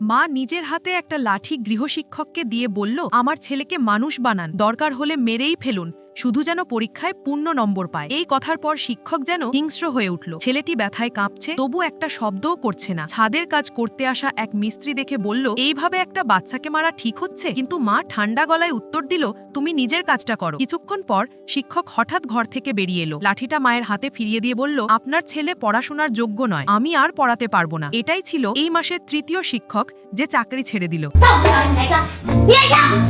মা নিজের হাতে একটা লাঠি গৃহশিক্ষককে দিয়ে বলল, আমার ছেলেকে মানুষ বানান, দরকার হলে মেরেই ফেলুন। শুধু যেন পরীক্ষায় পূর্ণ নম্বর পায়। এই কথার পর শিক্ষক যেন হিংস্র হয়ে উঠল। ছেলেটি ব্যথায় কাঁপছে তবু একটা শব্দও করছে না। ছাদের কাজ করতে আসা এক মিস্ত্রি দেখে বলল এইভাবে একটা বাচ্চাকে মারা ঠিক হচ্ছে? কিন্তু মা ঠান্ডা গলায় উত্তর দিল তুমি নিজের কাজটা করো। কিছুক্ষণ পর শিক্ষক হঠাৎ ঘর থেকে বেরিয়ে এলো। লাঠিটা মায়ের হাতে ফিরিয়ে দিয়ে বলল আপনার ছেলে পড়াশোনার যোগ্য নয় আমি আর পড়াতে পারব না। এটাই ছিল এই মাসের তৃতীয় শিক্ষক যে চাকরি ছেড়ে দিল।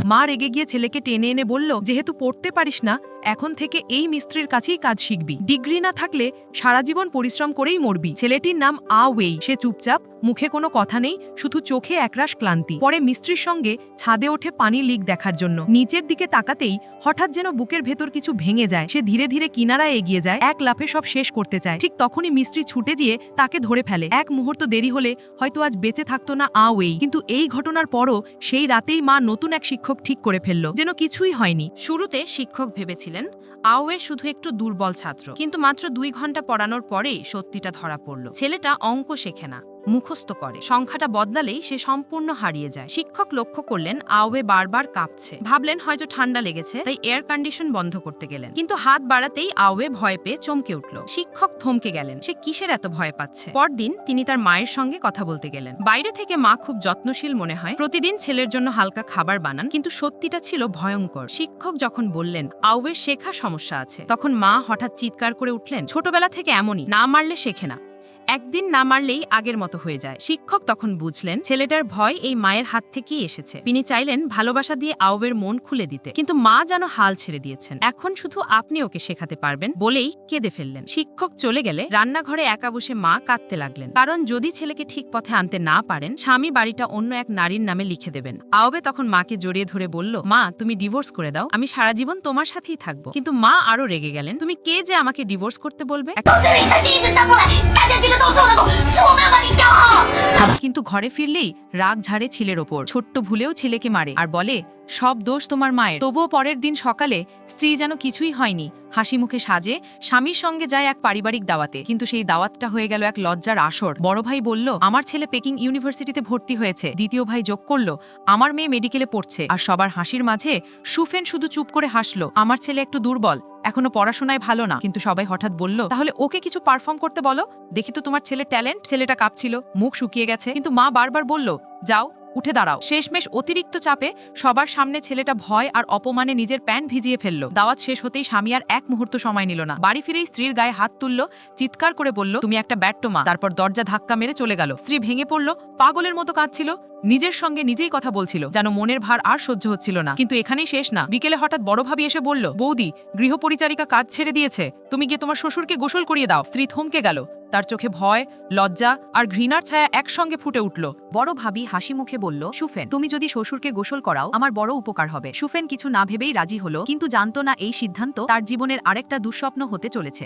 মা রেগে গিয়ে ছেলেকে টেনে এনে বলল যেহেতু পড়তে পারিস না এখন থেকে এই মিস্ত্রির কাছেই কাজ শিখবি। ডিগ্রি না থাকলে সারা জীবন পরিশ্রম করেই মরবি। ছেলেটির নাম আ ওয়েই। সে চুপচাপ, মুখে কোনো কথা নেই, শুধু চোখে একরাশ ক্লান্তি। পরে মিস্ত্রির সঙ্গে ছাদে ওঠে পানি লিক দেখার জন্য। নিচের দিকে তাকাতেই হঠাৎ যেন বুকের ভেতর কিছু ভেঙে যায়। সে ধীরে ধীরে কিনারায় এগিয়ে যায়, এক লাফে সব শেষ করতে চায়। ঠিক তখনই মিস্ত্রি ছুটে গিয়ে তাকে ধরে ফেলে। এক মুহূর্ত দেরি হলে হয়তো আজ বেঁচে থাকতো না আ ওয়েই। কিন্তু এই ঘটনার পরও সেই রাতেই মা নতুন এক শিক্ষক ঠিক করে ফেলল, যেন কিছুই হয়নি। শুরুতে শিক্ষক ভেবেছিলেন আওয়ে শুধু একটু দুর্বল ছাত্র। কিন্তু মাত্র দুই ঘণ্টা পড়ানোর পরেই সত্যিটা ধরা পড়ল। ছেলেটা অঙ্ক শেখে না। মুখস্থ করে। সংখ্যাটা বদলালেই সে সম্পূর্ণ হারিয়ে যায়। শিক্ষক লক্ষ্য করলেন, আওয়ে বারবার কাঁপছে। ভাবলেন, হয়তো ঠান্ডা লেগেছে। তাই এয়ার কন্ডিশন বন্ধ করতে গেলেন। কিন্তু হাত বাড়াতেই আওয়ে ভয় পেয়ে চমকে উঠল। শিক্ষক থমকে গেলেন। সে কিসের এত ভয় পাচ্ছে? পরদিন তিনি তার মায়ের সঙ্গে কথা বলতে গেলেন। বাইরে থেকে মা খুব যত্নশীল মনে হয়। প্রতিদিন ছেলের জন্য হালকা খাবার বানান, কিন্তু সত্যিটা ছিল ভয়ঙ্কর। শিক্ষক যখন বললেন আউয়ের শেখা সমস্যা আছে, তখন মা হঠাৎ চিৎকার করে উঠলেন, ছোটবেলা থেকে এমনই, না মারলে শেখে না। একদিন না মারলেই আগের মতো হয়ে যায়। শিক্ষক তখন বুঝলেন, ছেলেটার ভয় এই মায়ের হাত থেকেই এসেছে। তিনি চাইলেন ভালোবাসা দিয়ে আওবের মন খুলে দিতে। কিন্তু মা যেন হাল ছেড়ে দিয়েছেন। এখন শুধু আপনি ওকে শেখাতে পারবেন বলেই কেঁদে ফেললেন। শিক্ষক চলে গেলে রান্নাঘরে একা বসে মা কাঁদতে লাগলেন। কারণ যদি ছেলেকে ঠিক পথে আনতে না পারেন, স্বামী বাড়িটা অন্য এক নারীর নামে লিখে দেবেন। আওবে তখন মাকে জড়িয়ে ধরে বলল, মা, তুমি ডিভোর্স করে দাও। আমি সারা জীবন তোমার সাথেই থাকব। কিন্তু মা আরও রেগে গেলেন, তুমি কে যে আমাকে ডিভোর্স করতে বলবে? কিন্তু ঘরে ফিরলেই রাগ ঝাড়ে ছেলের ওপর। ছোট্ট ভুলেও ছেলেকে মারে আর বলে, সব দোষ তোমার মায়ের। তবুও পরের দিন সকালে স্ত্রী যেন কিছুই হয়নি। হাসি মুখে সাজে স্বামীর সঙ্গে যায় এক পারিবারিক দাওয়াতে। কিন্তু সেই দাওয়াতটা হয়ে গেল এক লজ্জার আসর। বড় ভাই বলল, আমার ছেলে পেকিং ইউনিভার্সিটিতে ভর্তি হয়েছে। দ্বিতীয় ভাই যোগ করল, আমার মেয়ে মেডিকেলে পড়ছে। আর সবার হাসির মাঝে সুফেন শুধু চুপ করে হাসলো, আমার ছেলে একটু দুর্বল। এখনও পড়াশোনায় ভালো না, কিন্তু সবাই হঠাৎ বলল, তাহলে ওকে কিছু পারফর্ম করতে বলো। দেখি তো তোমার ছেলে ট্যালেন্ট ছেলেটা কাঁপছিল, মুখ শুকিয়ে গেছে। কিন্তু মা বারবার বলল, যাও, উঠে দাঁড়াও। শেষমেশ অতিরিক্ত চাপে সবার সামনে ছেলেটা ভয় আর অপমানে নিজের প্যান্ট ভিজিয়ে ফেলল। দাওয়াত শেষ হতেই স্বামী আর এক মুহূর্ত সময় নিল না। বাড়ি ফিরেই স্ত্রীর গায়ে হাত তুলল, চিৎকার করে বলল, তুমি একটা ব্যর্থ মা। তারপর দরজা ধাক্কা মেরে চলে গেল। স্ত্রী ভেঙে পড়ল, পাগলের মতো কাঁদছিল। নিজের সঙ্গে নিজেই কথা বলছিল, যেন মনের ভার আর সহ্য হচ্ছিল না। কিন্তু এখানেই শেষ না। বিকেলে হঠাৎ বড় ভাবি এসে বলল, বৌদি, গৃহপরিচারিকা কাজ ছেড়ে দিয়েছে। তুমি গিয়ে তোমার শ্বশুরকে গোসল করিয়ে দাও। স্ত্রী থমকে গেল। তার চোখে ভয়, লজ্জা আর ঘৃণার ছায়া একসঙ্গে ফুটে উঠল। বড় ভাবি হাসি মুখে বলল, সুফেন, তুমি যদি শ্বশুরকে গোসল করাও, আমার বড় উপকার হবে। সুফেন কিছু না ভেবেই রাজি হলো, কিন্তু জানতো না এই সিদ্ধান্ত তার জীবনের আরেকটা দুঃস্বপ্ন হতে চলেছে।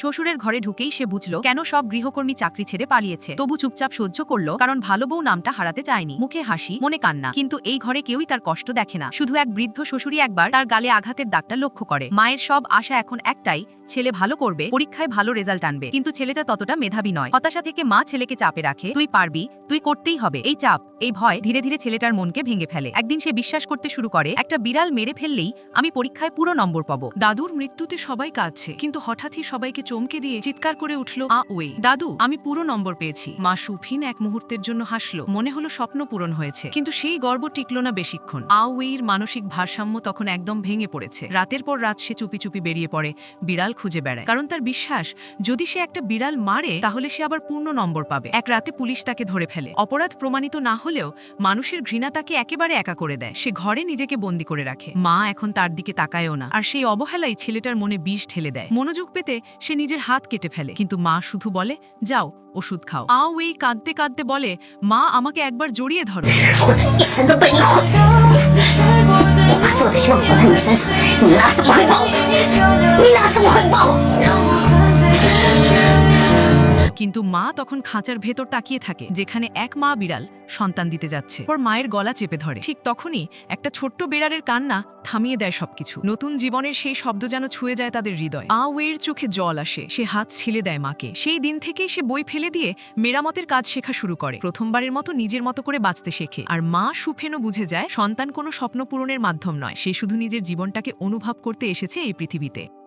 শ্বশুরের ঘরে ঢুকেই সে বুঝল, কেন সব গৃহকর্মী চাকরি ছেড়ে পালিয়েছে। তবু চুপচাপ সহ্য করল, কারণ ভালো বউ নামটা হারাতে চায়নি। মুখে হাসি, মনে কান্না। কিন্তু এই ঘরে কেউই তার কষ্ট দেখে না। শুধু এক বৃদ্ধ শ্বশুরই একবার তার গালে আঘাতের দাগটা লক্ষ্য করে। মায়ের সব আশা এখন একটাই, ছেলে ভালো করবে, পরীক্ষায় ভালো রেজাল্ট আনবে। কিন্তু ছেলেটা ততটা মেধাবী নয়। হতাশা থেকে মা ছেলেকে চাপে রাখে, তুই পারবি, তুই করতেই হবে। এই চাপ, এই ভয় ধীরে ধীরে ছেলেটার মনকে ভেঙে ফেলে। একদিন সে বিশ্বাস করতে শুরু করে, একটা বিড়াল মেরে ফেললেই আমি পরীক্ষায় পুরো নম্বর পাবো। দাদুর মৃত্যুতে সবাই কাঁদছে, কিন্তু হঠাৎ হঠাৎই সবাইকে চমকে দিয়ে চিৎকার করে উঠল, আ ওয়ে দাদু, আমি পুরো নম্বর পেয়েছি। মা সুফিন এক মুহূর্তের জন্য হাসলো, মনে হলো স্বপ্ন পূরণ হয়েছে। কিন্তু সেই গর্ব টিকল না বেশিক্ষণ। আ ওয়ের মানসিক ভারসাম্য তখন একদম ভেঙে পড়েছে। রাতের পর রাত সে চুপি চুপি বেরিয়ে পড়ে, বিড়াল খুঁজে বেড়ায়। কারণ তার বিশ্বাস, যদি সে একটা বিড়াল মারে, তাহলে সে আবার পূর্ণ নম্বর পাবে। এক রাতে পুলিশ তাকে ধরে ফেলে। অপরাধ প্রমাণিত না হলেও, মানুষের ঘৃণা তাকে একেবারে একা করে দেয়। সে ঘরে নিজেকে বন্দি করে রাখে। মা এখন তার দিকে তাকায়ও না। আর সেই অবহেলাই ছেলেটার মনে বিষ ঠেলে দেয়। মনোযোগ পেতে সে নিজের হাত কেটে ফেলে। কিন্তু মা শুধু বলে, যাও, ওষুধ খাও। আও এই কাঁদতে কাঁদতে বলে, মা, আমাকে একবার জড়িয়ে ধরো। কিন্তু মা তখন খাঁচার ভেতর তাকিয়ে থাকে, যেখানে এক মা বিড়াল সন্তান দিতে যাচ্ছে। ওর মায়ের গলা চেপে ধরে। ঠিক তখনই একটা ছোট্ট বেড়ারের কান্না থামিয়ে দেয় সবকিছু। নতুন জীবনের সেই শব্দ যেন ছুঁয়ে যায় তাদের হৃদয়। আ ওয়ের চোখে জল আসে, সে হাত ছিলে দেয় মাকে। সেই দিন থেকেই সে বই ফেলে দিয়ে মেরামতের কাজ শেখা শুরু করে। প্রথমবারের মতো নিজের মতো করে বাঁচতে শেখে। আর মা সুফেনও বুঝে যায়, সন্তান কোনো স্বপ্ন পূরণের মাধ্যম নয়। সে শুধু নিজের জীবনটাকে অনুভব করতে এসেছে এই পৃথিবীতে।